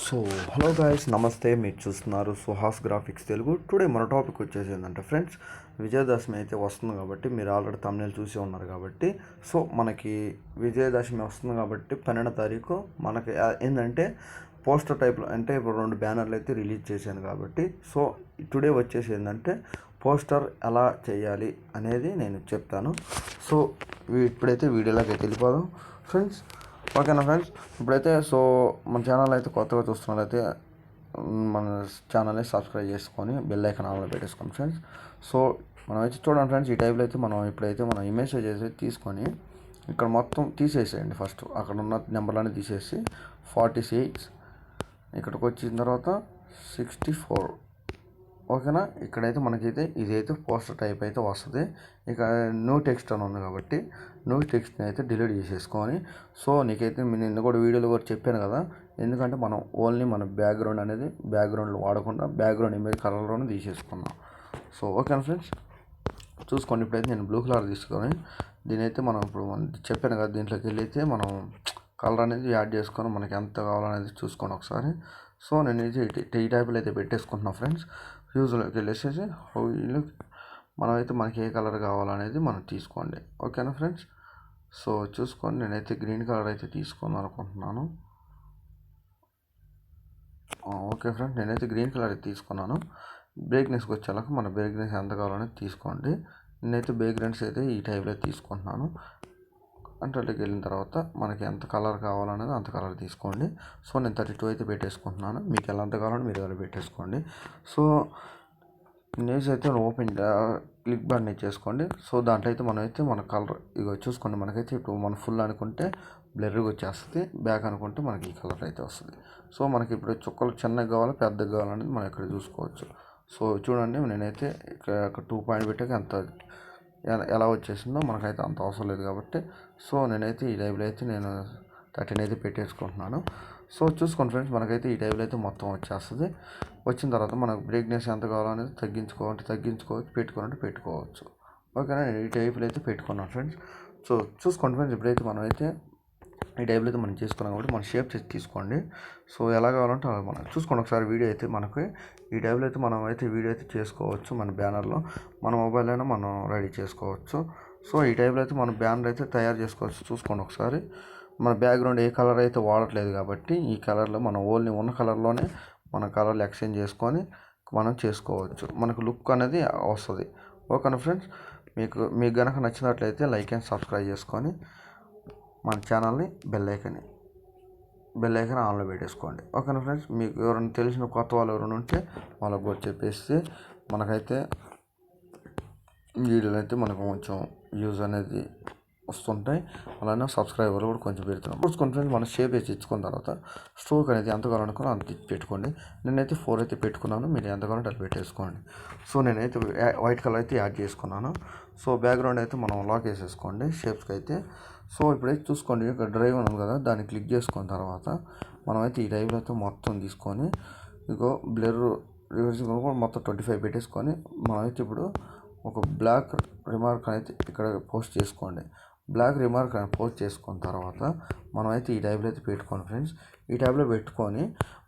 So hello guys నమస్తే మీరు చూస్తున్నారు సుహాస్ గ్రాఫిక్స్ తెలుగు. టుడే మన టాపిక్ వచ్చేసి ఏంటంటే ఫ్రెండ్స్ విజయదశమి అయితే వస్తుంది కాబట్టి మీరు ఆల్రెడీ తమిళ చూసి ఉన్నారు కాబట్టి సో మనకి విజయదశమి వస్తుంది కాబట్టి పన్నెండో తారీఖు మనకి ఏంటంటే పోస్టర్ టైప్లో అంటే ఇప్పుడు రెండు బ్యానర్లు అయితే రిలీజ్ చేశాను కాబట్టి సో టుడే వచ్చేసి ఏంటంటే పోస్టర్ ఎలా చేయాలి అనేది నేను చెప్తాను. సో ఇప్పుడైతే వీడియోలోకి అయితే వెళ్ళిపోదాం. ఫ్రెండ్స్ ఓకేనా ఫ్రెండ్స్ ఇప్పుడైతే సో మన ఛానల్ అయితే కొత్తగా చూస్తున్నట్లయితే మన ఛానల్ని సబ్స్క్రైబ్ చేసుకొని బెల్ ఐకాన్ ఆన్లో పెట్టేసుకోండి ఫ్రెండ్స్ సో మనం అయితే చూడండి ఫ్రెండ్స్ ఈ టైప్లో అయితే మనం ఇప్పుడైతే మనం ఇమేజ్ చేసి తీసుకొని ఇక్కడ మొత్తం తీసేసేయండి ఫస్ట్ అక్కడ ఉన్న నెంబర్లన్నీ తీసేసి ఫార్టీ సిక్స్ ఇక్కడికి వచ్చిన తర్వాత సిక్స్టీ ఫోర్ ఓకేనా? ఇక్కడైతే మనకైతే ఇదైతే పోస్టర్ టైప్ అయితే వస్తుంది. ఇక న్యూ టెక్స్ట్ అని ఉంది కాబట్టి న్యూ టెక్స్ట్ని అయితే డిలీట్ చేసేసుకొని సో నీకైతే నేను నిన్న కూడా వీడియోలో కూడా చెప్పాను కదా ఎందుకంటే మనం ఓన్లీ మన బ్యాక్గ్రౌండ్ అనేది బ్యాక్గ్రౌండ్లో వాడకుండా బ్యాక్గ్రౌండ్ ఇమేజ్ కలర్లోనే తీసేసుకున్నాం. సో ఓకేనా ఫ్రెండ్స్? చూసుకోండి ఇప్పుడైతే నేను బ్లూ కలర్ తీసుకొని దీని అయితే మనం ఇప్పుడు చెప్పాను కదా దీంట్లోకి వెళ్ళి అయితే మనం కలర్ అనేది యాడ్ చేసుకొని మనకి ఎంత కావాలనేది చూసుకోండి ఒకసారి. సో నేను ఇది ఈ- ఈ టైపులో అయితే పెట్టేసుకుంటున్నాను ఫ్రెండ్స్. యూజ్లోకి వెళ్ళేసేసి వీళ్ళు మనమైతే మనకి ఏ కలర్ కావాలనేది మనం తీసుకోండి. ఓకేనా ఫ్రెండ్స్? సో చూసుకోండి. నేనైతే గ్రీన్ కలర్ అయితే తీసుకుందాం అనుకుంటున్నాను. Okay friend. నేనైతే గ్రీన్ కలర్ అయితే తీసుకున్నాను. బ్రేక్నెస్కి వచ్చేలాగా మన బ్రేక్నెస్ ఎంత కావాలనేది తీసుకోండి. నేనైతే బ్రేక్నెస్ అయితే ఈ టైప్లో తీసుకుంటున్నాను. అంటే వెళ్ళిన తర్వాత మనకి ఎంత కలర్ కావాలనేది అంత కలర్ తీసుకోండి. సో నేను థర్టీ టూ అయితే పెట్టేసుకుంటున్నాను. మీకు ఎలా ఎంత కావాలంటే మీరు ఎలా పెట్టేసుకోండి. సో న్యూస్ అయితే ఓపెన్ క్లిక్ బటన్ ఇచ్చేసుకోండి. సో దాంట్లో అయితే మనం అయితే మన కలర్ ఇగో చూసుకోండి. మనకైతే ఇప్పుడు మన ఫుల్ అనుకుంటే బ్లర్గా వచ్చేస్తుంది. బ్యాక్ అనుకుంటే మనకి ఈ కలర్ అయితే వస్తుంది. సో మనకి ఇప్పుడు చుక్కలు చిన్నగా కావాలా పెద్దగా కావాలనేది మనం ఇక్కడ చూసుకోవచ్చు. సో చూడండి. నేనైతే ఇక్కడ టూ పాయింట్ పెట్టాక ఎంత ఎలా వచ్చేసిందో మనకైతే అంత అవసరం లేదు కాబట్టి సో నేనైతే ఈ టైప్లో అయితే నేను థర్టీన్ అయితే పెట్టేసుకుంటున్నాను. సో చూసుకోండి ఫ్రెండ్స్ మనకైతే ఈ టైప్లో అయితే మొత్తం వచ్చేస్తుంది. వచ్చిన తర్వాత మనకు బ్రేక్నెస్ ఎంత కావాలనేది తగ్గించుకోవాలంటే తగ్గించుకోవచ్చు పెట్టుకోవాలంటే పెట్టుకోవచ్చు. ఓకేనా? నేను ఈ టైప్లో అయితే పెట్టుకున్నాను ఫ్రెండ్స్. సో చూసుకోండి ఫ్రెండ్స్ ఇప్పుడైతే మనం అయితే ఈ టైప్లో అయితే మనం చేసుకున్నాం కాబట్టి మన షేప్ చేసి తీసుకోండి. సో ఎలా కావాలంటే అలా మనం చూసుకోండి. ఒకసారి వీడియో అయితే మనకి ఈ టైప్లో అయితే మనం అయితే వీడియో అయితే చేసుకోవచ్చు మన బ్యానర్లో. మన మొబైల్ అయినా మనం రెడీ చేసుకోవచ్చు. సో ఈ టైప్లో అయితే మన బ్యానర్ అయితే తయారు చేసుకోవచ్చు చూసుకోండి ఒకసారి. మన బ్యాక్గ్రౌండ్ ఏ కలర్ అయితే వాడట్లేదు కాబట్టి ఈ కలర్లో మనం ఓన్లీ ఉన్న కలర్లోనే మన కలర్లు ఎక్స్చేంజ్ చేసుకొని మనం చేసుకోవచ్చు. మనకు లుక్ అనేది వస్తుంది. ఓకేనా ఫ్రెండ్స్? మీకు మీకు కనుక నచ్చినట్లయితే లైక్ అండ్ సబ్స్క్రైబ్ చేసుకొని మన ఛానల్ని బెల్ ఐకన్ బెల్ ఐకన్ ఆన్లో పెట్టేసుకోండి. ఓకేనా ఫ్రెండ్స్? మీకు ఎవరైనా తెలిసిన కొత్త వాళ్ళు ఎవరైనా ఉంటే వాళ్ళకి కూడా చెప్పేస్తే మనకైతే వీడియోలు అయితే మనకు కొంచెం యూజ్ అనేది వస్తుంటాయి. అలానే సబ్స్క్రైబర్లు కూడా కొంచెం పెడుతున్నాం చూసుకోండి ఫ్రెండ్స్ మన షేప్ వేసి ఇచ్చుకున్న తర్వాత స్ట్రోక్ అనేది ఎంత కావాలనుకున్నా అంత పెట్టుకోండి. నేనైతే ఫోర్ అయితే పెట్టుకున్నాను. మీరు ఎంత కావాలంటే అది పెట్టేసుకోండి. సో నేనైతే వైట్ కలర్ అయితే యాడ్ చేసుకున్నాను. సో బ్యాక్గ్రౌండ్ అయితే మనం లాక్ వేసేసుకోండి షేప్స్కి అయితే సో ఇప్పుడైతే చూసుకోండి. ఇక్కడ డ్రైవ్ ఉంది కదా దాన్ని క్లిక్ చేసుకున్న తర్వాత మనమైతే ఈ డ్రైవ్లో అయితే మొత్తం తీసుకొని ఇగో బ్లర్ రివర్సింగ్ కూడా మొత్తం ట్వంటీ ఫైవ్ పెట్టేసుకొని మనమైతే ఇప్పుడు ఒక బ్లాక్ రిమార్క్ అనేది ఇక్కడ పోస్ట్ చేసుకోండి. బ్లాక్ రిమార్క్ అని పోస్ట్ చేసుకున్న తర్వాత మనమైతే ఈ టైప్లో అయితే పెట్టుకోండి ఫ్రెండ్స్. ఈ టైప్లో పెట్టుకొని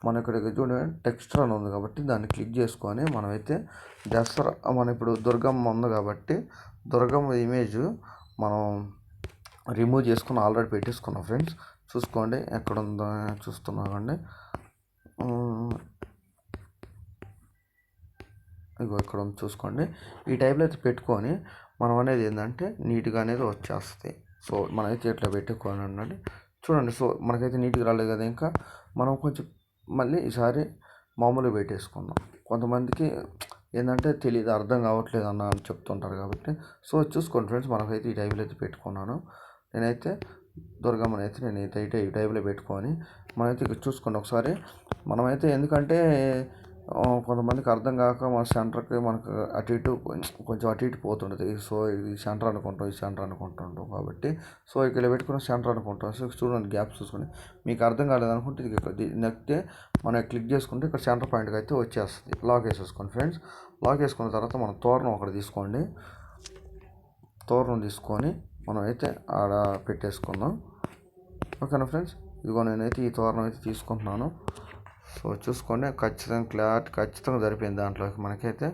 మన ఇక్కడ చూడండి టెక్స్చర్ అని ఉంది కాబట్టి దాన్ని క్లిక్ చేసుకొని మనమైతే దసరా మన ఇప్పుడు దుర్గమ్మ ఉంది కాబట్టి దుర్గమ్మ ఇమేజ్ మనం రిమూవ్ చేసుకుని ఆల్రెడీ పెట్టేసుకున్నాం ఫ్రెండ్స్. చూసుకోండి ఎక్కడ ఉందో చూస్తున్నామండి ఇగో ఇక్కడ ఉంది చూసుకోండి. ఈ టైప్లో అయితే పెట్టుకొని మనం అనేది ఏంటంటే నీట్గా అనేది వచ్చేస్తుంది. సో మనమైతే ఇట్లా పెట్టుకోవాలి అన్నది చూడండి సో మనకైతే నీట్గా రాలేదు కదా ఇంకా. మనం కొంచెం మళ్ళీ ఈసారి మామూలుగా పెట్టేసుకుందాం. కొంతమందికి ఏంటంటే తెలియదు అర్థం కావట్లేదు అన్న అని చెప్తుంటారు కాబట్టి. సో చూసుకోండి ఫ్రెండ్స్ మనకైతే ఈ టైప్లో అయితే పెట్టుకున్నాను. నేనైతే దుర్గమ్మని అయితే నేను అయితే ఈ టైప్లో పెట్టుకొని మనమైతే ఇక్కడ చూసుకోండి ఒకసారి. మనమైతే ఎందుకంటే కొంతమందికి అర్థం కాక మన సెంటర్కి మనకు అటు ఇటు కొంచెం అటు ఇటు పోతుంటుంది సో ఇది సెంటర్ అనుకుంటాం ఇది సెంటర్ అనుకుంటుంటాం కాబట్టి సో ఇక్కడ పెట్టుకున్న సెంటర్ అనుకుంటాం. సో చూడండి గ్యాప్స్ చూసుకొని. మీకు అర్థం కాలేదు అనుకుంటే ఇది ఇక్కడ ది- మనం క్లిక్ చేసుకుంటే ఇక్కడ సెంటర్ పాయింట్కి అయితే వచ్చేస్తుంది. లాక్ వేసేసుకోండి ఫ్రెండ్స్. లాక్ వేసుకున్న తర్వాత మనం తోరణం ఒకటి తీసుకోండి. తోరణం తీసుకొని మనం అయితే ఆడ పెట్టేసుకుందాం. ఓకేనా ఫ్రెండ్స్? ఇదిగో నేనైతే ఈ తోరణం అయితే తీసుకుంటున్నాను. సో చూసుకోండి. ఖచ్చితంగా క్లారిటీ ఖచ్చితంగా సరిపోయింది దాంట్లోకి మనకైతే.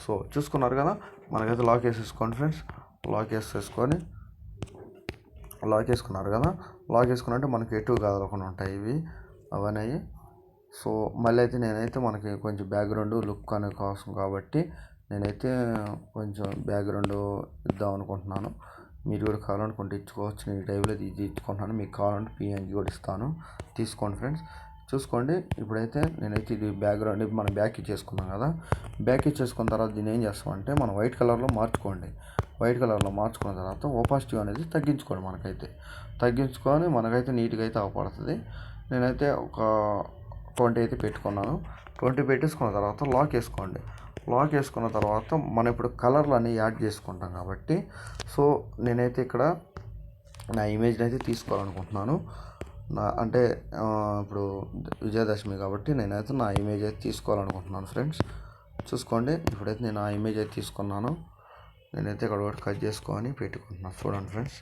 సో చూసుకున్నారు కదా? మనకైతే లాక్ వేసేసుకోండి ఫ్రెండ్స్. లాక్ వేసేసుకొని లాక్ వేసుకున్నారు కదా? లాక్ వేసుకున్నట్టు మనకి ఎటు కదలకుండా ఉంటాయి ఇవి అవన్నీ సో మళ్ళీ అయితే నేనైతే మనకి కొంచెం బ్యాక్గ్రౌండ్ లుక్ అనే కోసం కాబట్టి నేనైతే కొంచెం బ్యాక్గ్రౌండ్ ఇద్దాం అనుకుంటున్నాను. మీరు కూడా కావాలనుకుంటే ఇచ్చుకోవచ్చు. నేను ఈ టైప్లో ఇది ఇచ్చుకుంటున్నాను. మీకు కావాలంటే పిఎన్జి కూడా ఇస్తాను. తీసుకోండి ఫ్రెండ్స్. చూసుకోండి. ఇప్పుడైతే నేనైతే ఇది బ్యాక్గ్రౌండ్ మనం బ్యాక్ ఇచ్చేసుకున్నాం కదా. బ్యాక్ ఇచ్చేసుకున్న తర్వాత దీన్ని ఏం చేస్తామంటే మనం వైట్ కలర్లో మార్చుకోండి. వైట్ కలర్లో మార్చుకున్న తర్వాత ఓపాసిటీ అనేది తగ్గించుకోండి మనకైతే. తగ్గించుకొని మనకైతే నీట్గా అయితే అవపడుతుంది. నేనైతే ఒక ట్వంటీ అయితే పెట్టుకున్నాను. ట్వంటీ పెట్టేసుకున్న తర్వాత లాక్ వేసుకోండి. లాక్ వేసుకున్న తర్వాత మనం ఇప్పుడు కలర్లు అన్నీ యాడ్ చేసుకుంటాం కాబట్టి సో నేనైతే ఇక్కడ నా ఇమేజ్ని అయితే తీసుకోవాలనుకుంటున్నాను. నా అంటే ఇప్పుడు విజయదశమి కాబట్టి నేనైతే నా ఇమేజ్ అయితే తీసుకోవాలనుకుంటున్నాను ఫ్రెండ్స్ చూసుకోండి ఇప్పుడైతే నేను ఆ ఇమేజ్ అయితే తీసుకున్నాను. నేనైతే ఇక్కడ ఒకటి కట్ చేసుకొని పెట్టుకుంటున్నాను చూడండి ఫ్రెండ్స్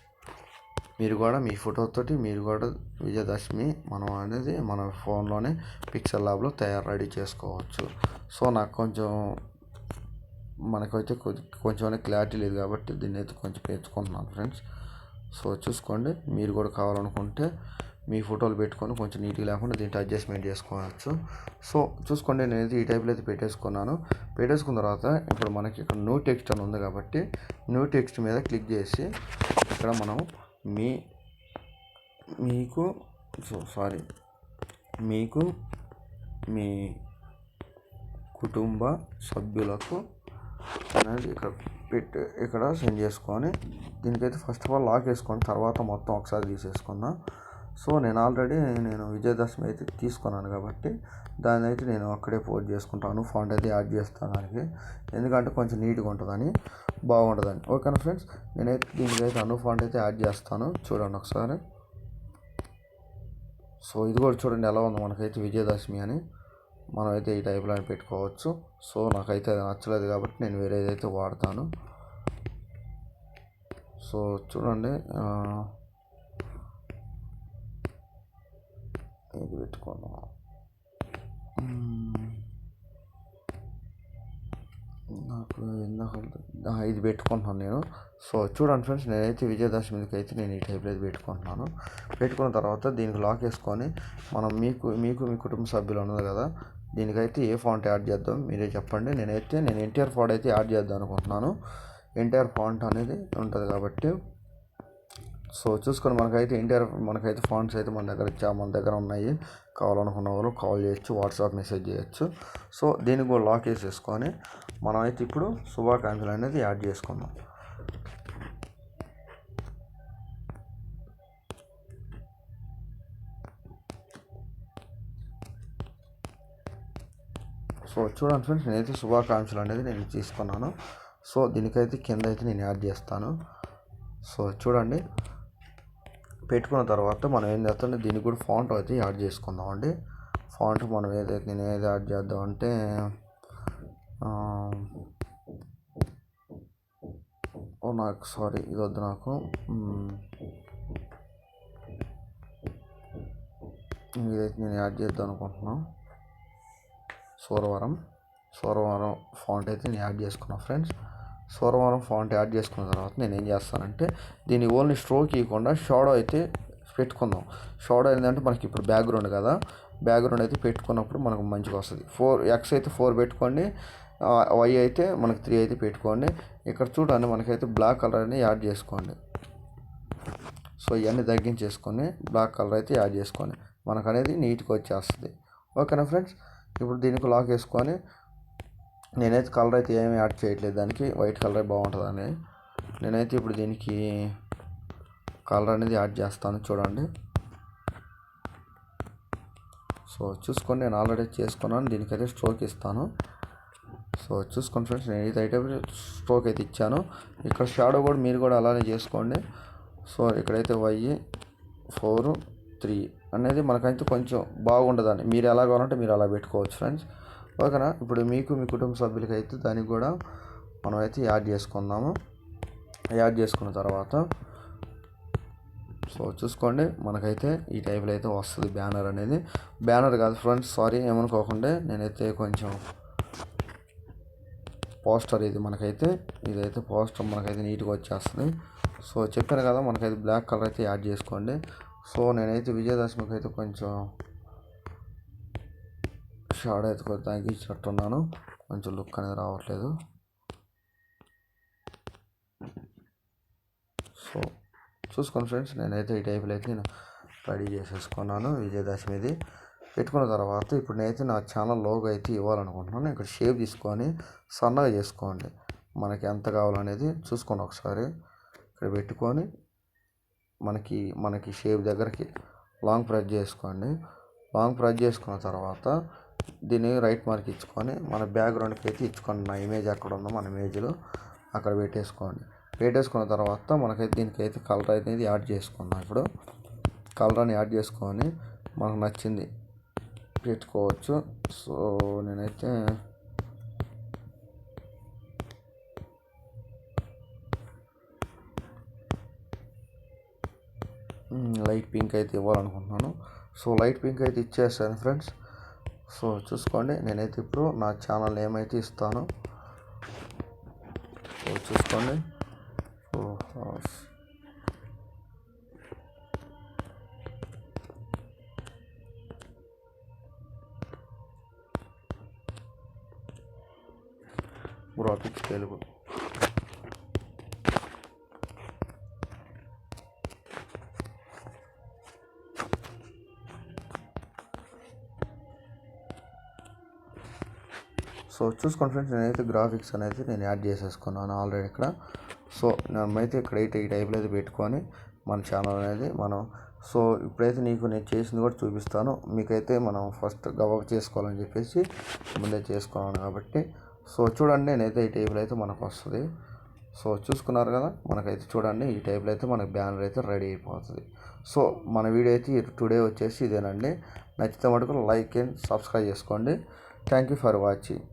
మీరు కూడా మీ ఫోటోతోటి మీరు కూడా విజయదశమి మనం అనేది మన ఫోన్లోనే పిక్సెల్ ల్యాబ్లో తయారు రెడీ చేసుకోవచ్చు. సో నాకు కొంచెం మనకైతే కొంచెం కొంచెం క్లారిటీ లేదు కాబట్టి దీన్ని అయితే కొంచెం పెంచుకుంటున్నాను ఫ్రెండ్స్. సో చూసుకోండి. మీరు కూడా కావాలనుకుంటే మీ ఫోటోలు పెట్టుకొని కొంచెం నీట్గా లేకుండా దీంట్లో అడ్జస్ట్మెంట్ చేసుకోవచ్చు. సో చూసుకోండి. నేనైతే ఈ టైప్లో అయితే పెట్టేసుకున్నాను. పెట్టేసుకున్న తర్వాత ఇప్పుడు మనకి ఇక్కడ న్యూ టెక్స్ట్ అని ఉంది కాబట్టి న్యూ టెక్స్ట్ మీద క్లిక్ చేసి ఇక్కడ మనం మీ మీకు సో సారీ మీకు మీ కుటుంబ సభ్యులకు అనేది ఇక్కడ పెట్టి ఇక్కడ సెండ్ చేసుకొని దీనికైతే ఫస్ట్ ఆఫ్ ఆల్ లాక్ వేసుకొని తర్వాత మొత్తం ఒకసారి తీసేసుకుందాం. సో నేను ఆల్రెడీ నేను విజయదశమి అయితే తీసుకున్నాను కాబట్టి దాన్ని అయితే నేను అక్కడే పోస్ట్ చేసుకుంటాను. ఫాంట్ అయితే యాడ్ చేస్తాను దానికి. ఎందుకంటే కొంచెం నీట్గా ఉంటుందని బాగుంటుందని. ఓకేనా ఫ్రెండ్స్? నేనైతే దీనికైతే అను ఫాంట్ అయితే యాడ్ చేస్తాను. చూడండి ఒకసారి. సో ఇది కూడా చూడండి ఎలా ఉంది మనకైతే విజయదశమి అని. మనం అయితే ఈ టైప్లో అని పెట్టుకోవచ్చు. సో నాకైతే అది నచ్చలేదు కాబట్టి నేను వేరేదైతే వాడతాను. సో చూడండి ఇది పెట్టుకున్నాం. మ్మ్. నాకు ఇందాక ఆ, ఇది పెట్టుకుంటున్నాను నేను. సో చూడండి ఫ్రెండ్స్ నేనైతే విజయదశమికి అయితే నేను ఈ టైప్లో అయితే పెట్టుకుంటున్నాను. పెట్టుకున్న తర్వాత దీనికి లాక్ వేసుకొని మనం మీకు మీకు మీ కుటుంబ సభ్యులు ఉన్నది కదా దీనికైతే ఏ ఫాంట్ యాడ్ చేద్దాం మీరే చెప్పండి. నేనైతే నేను ఎన్టీఆర్ ఫాంట్ అయితే యాడ్ చేద్దాం అనుకుంటున్నాను. ఎన్టీఆర్ ఫాంట్ అనేది ఉంటుంది కాబట్టి సో చూసుకొని మనకైతే ఎన్టీఆర్ మనకైతే ఫండ్స్ అయితే మన దగ్గర ఇచ్చా మన దగ్గర ఉన్నాయి. కావాలనుకున్న వాళ్ళు కాల్ చేయొచ్చు వాట్సాప్ మెసేజ్ చేయొచ్చు. సో దీనికి కూడా లాక్ వేసేసుకొని మనం అయితే ఇప్పుడు శుభాకాంక్షలు అనేది యాడ్ చేసుకుందాం. సో చూడండి ఫ్రెండ్స్ నేనైతే శుభాకాంక్షలు అనేది నేను తీసుకున్నాను. సో దీనికైతే కింద అయితే నేను యాడ్ చేస్తాను. సో చూడండి. పెట్టుకున్న తర్వాత మనం ఏం చేస్తామంటే దీనికి కూడా ఫాంట్ అయితే యాడ్ చేసుకుందాం అండి ఫాంట్ మనం ఏదైతే నేను ఏది యాడ్ చేద్దాం అంటే ఓ నాకు సారీ ఇది వద్దు నాకు. ఇదైతే నేను యాడ్ చేద్దాం అనుకుంటున్నాను సోరవరం. సోరవరం ఫాంట్ అయితే నేను యాడ్ చేసుకున్నాను ఫ్రెండ్స్ సోమవారం ఫాంట్ యాడ్ చేసుకున్న తర్వాత నేను ఏం చేస్తానంటే దీన్ని ఓన్లీ స్ట్రోక్ ఇవ్వకుండా షాడో అయితే పెట్టుకుందాం. షాడో ఏంటంటే మనకి ఇప్పుడు బ్యాక్గ్రౌండ్ కదా బ్యాక్గ్రౌండ్ అయితే పెట్టుకున్నప్పుడు మనకు మంచిగా వస్తుంది. ఫోర్ ఎక్స్ అయితే ఫోర్ పెట్టుకోండి వై అయితే మనకు త్రీ అయితే పెట్టుకోండి. ఇక్కడ చూడండి మనకైతే బ్లాక్ కలర్ అని యాడ్ చేసుకోండి. సో ఇవన్నీ తగ్గించేసుకొని బ్లాక్ కలర్ అయితే యాడ్ చేసుకోండి. మనకు అనేది నీట్గా వచ్చేస్తుంది. ఓకేనా ఫ్రెండ్స్? ఇప్పుడు దీనికి లాక్ వేసుకొని నేనైతే కలర్ అయితే ఏమీ యాడ్ చేయట్లేదు. దానికి వైట్ కలర్ బాగుంటుందని నేనైతే ఇప్పుడు దీనికి కలర్ అనేది యాడ్ చేస్తాను చూడండి. సో చూసుకోండి నేను ఆల్రెడీ చేసుకున్నాను. దీనికైతే స్ట్రోక్ ఇస్తాను. సో చూసుకోండి ఫ్రెండ్స్ నేను ఇది అయితే స్ట్రోక్ అయితే ఇచ్చాను. ఇక్కడ షాడో కూడా మీరు కూడా అలానే చేసుకోండి. సో ఇక్కడైతే వై ఫోర్ త్రీ అనేది మనకైతే కొంచెం బాగుండదని. మీరు ఎలా కావాలంటే మీరు అలా పెట్టుకోవచ్చు ఫ్రెండ్స్. ఓకేనా? ఇప్పుడు మీకు మీ కుటుంబ సభ్యులకి అయితే దానికి కూడా మనం అయితే యాడ్ చేసుకుందాము. యాడ్ చేసుకున్న తర్వాత సో చూసుకోండి మనకైతే ఈ టైప్లో అయితే వస్తుంది బ్యానర్ అనేది. బ్యానర్ కాదు ఫ్రెండ్స్ సారీ ఏమనుకోకుండా నేనైతే కొంచెం పోస్టర్ ఇది మనకైతే ఇదైతే పోస్టర్ మనకైతే నీట్గా వచ్చేస్తుంది. సో చెప్పాను కదా మనకైతే బ్లాక్ కలర్ అయితే యాడ్ చేసుకోండి. సో నేనైతే విజయదశమికి అయితే కొంచెం షాడ్ అయితే కొంచెం తగ్గించినట్టున్నాను కొంచెం లుక్ అనేది రావట్లేదు. సో చూసుకోండి ఫ్రెండ్స్ నేనైతే ఈ టైప్లో అయితే నేను రెడీ చేసేసుకున్నాను విజయదశమిది. పెట్టుకున్న తర్వాత ఇప్పుడు నేనైతే నా ఛానల్ లోగో అయితే ఇవ్వాలనుకుంటున్నాను. ఇక్కడ షేప్ తీసుకొని సన్నగా చేసుకోండి. మనకి ఎంత కావాలనేది చూసుకోండి ఒకసారి. ఇక్కడ పెట్టుకొని మనకి మనకి షేప్ దగ్గరికి లాంగ్ ప్రెస్ చేసుకోండి. లాంగ్ ప్రెస్ చేసుకున్న తర్వాత దీన్ని రైట్ మార్క్ ఇచ్చుకొని మన బ్యాక్గ్రౌండ్కి అయితే ఇచ్చుకోండి నా ఇమేజ్ ఎక్కడ ఉందో మన ఇమేజ్లో అక్కడ పెట్టేసుకోండి. పెట్టేసుకున్న తర్వాత మనకైతే దీనికైతే కలర్ అనేది యాడ్ చేసుకున్నాం ఇప్పుడు. కలర్ని యాడ్ చేసుకొని మనకు నచ్చింది పెట్టుకోవచ్చు. సో నేనైతే లైట్ పింక్ అయితే ఇవ్వాలనుకుంటున్నాను. సో లైట్ పింక్ అయితే ఇచ్చేస్తాను ఫ్రెండ్స్ సో చూసుకోండి. నేనైతే ఇప్పుడు నా ఛానల్ ఏమైతే ఇస్తాను సో చూసుకోండి. So graphics Telugu. సో చూసుకోండి ఫ్రెండ్స్ నేనైతే గ్రాఫిక్స్ అనేది నేను యాడ్ చేసేసుకున్నాను ఆల్రెడీ ఇక్కడ. సో నేనైతే ఇక్కడైతే ఈ టైప్లో అయితే పెట్టుకొని మన ఛానల్ అనేది మనం సో ఇప్పుడైతే నీకు నేను చేసింది కూడా చూపిస్తాను. మీకైతే మనం ఫస్ట్ గవప్ చేసుకోవాలని చెప్పేసి ముందే చేసుకున్నాను కాబట్టి. సో చూడండి నేనైతే ఈ టైప్లో అయితే మనకు వస్తుంది. సో చూసుకున్నారు కదా మనకైతే చూడండి ఈ టైప్లో అయితే మనకు బ్యానర్ అయితే రెడీ అయిపోతుంది. సో మన వీడియో అయితే టుడే వచ్చేసి ఇదేనండి. నచ్చితే మటుకు లైక్ అండ్ సబ్స్క్రైబ్ చేసుకోండి. Thank you for watching